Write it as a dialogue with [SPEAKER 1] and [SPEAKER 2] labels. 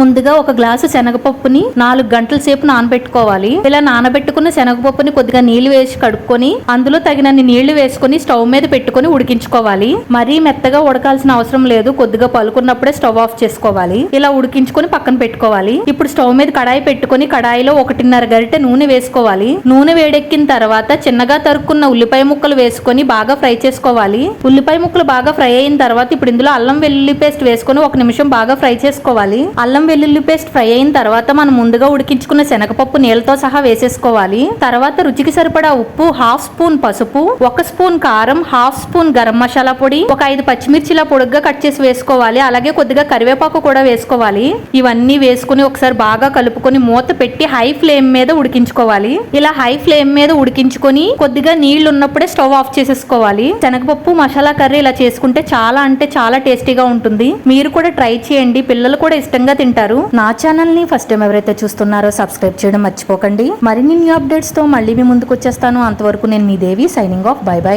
[SPEAKER 1] ముందుగా ఒక గ్లాసు శనగపప్పుని నాలుగు గంటల సేపు నానబెట్టుకోవాలి. ఇలా నానబెట్టుకున్న శనగపప్పుని కొద్దిగా నీళ్ళు వేసి కడుక్కొని అందులో తగినన్ని నీళ్ళు వేసుకొని స్టవ్ మీద పెట్టుకొని ఉడికించుకోవాలి. మరీ మెత్తగా ఉడకాల్సిన అవసరం లేదు. కొద్దిగా పలుకున్నప్పుడే స్టవ్ ఆఫ్ చేసుకోవాలి. ఇలా ఉడికించుకొని పక్కన పెట్టుకోవాలి. ఇప్పుడు స్టవ్ మీద కడాయి పెట్టుకొని కడాయిలో ఒకటిన్నర గరిటె నూనె వేసుకోవాలి. నూనె వేడెక్కిన తర్వాత చిన్నగా తరుక్కున్న ఉల్లిపాయ ముక్కలు వేసుకొని బాగా ఫ్రై చేసుకోవాలి. ఉల్లిపాయ ముక్కలు బాగా ఫ్రై అయిన తర్వాత ఇప్పుడు ఇందులో అల్లం వెల్లుల్లి పేస్ట్ వేసుకొని ఒక నిమిషం బాగా ఫ్రై చేసుకోవాలి. అల్లం వెల్లుల్లి పేస్ట్ ఫ్రై అయిన తర్వాత మనం ముందుగా ఉడికించుకున్న శనగపప్పు నీళ్ళతో సహా వేసేసుకోవాలి. తర్వాత రుచికి సరిపడా ఉప్పు హాఫ్ స్పూన్ పసుపు ఒక స్పూన్ కారం హాఫ్ స్పూన్ గరం మసాలా పొడి ఒక ఐదు పచ్చిమిర్చిలా పొడుగ్గా కట్ చేసి వేసుకోవాలి. అలాగే కొద్దిగా కరివేపాకు కూడా వేసుకోవాలి. ఇవన్నీ వేసుకుని ఒకసారి బాగా కలుపుకొని మూత పెట్టి హై ఫ్లేమ్ మీద ఉడికించుకోవాలి. ఇలా హై ఫ్లేమ్ మీద ఉడికించుకొని కొద్దిగా నీళ్ళు ఉన్నప్పుడే స్టవ్ ఆఫ్ చేసేసుకోవాలి. శనగపప్పు మసాలా కర్రీ ఇలా చేసుకుంటే చాలా అంటే చాలా టేస్టీగా ఉంటుంది. మీరు కూడా ట్రై చేయండి. పిల్లలు కూడా ఇష్టంగా తింటారు. నా ఛానల్ని ఫస్ట్ టైం ఎవరైతే చూస్తున్నారో సబ్స్క్రైబ్ చేయడం మర్చిపోకండి. మరిన్ని న్యూ అప్డేట్స్తో మళ్ళీ మీ ముందుకు వచ్చేస్తాను. అంతవరకు నేను మీ Devi signing off bye bye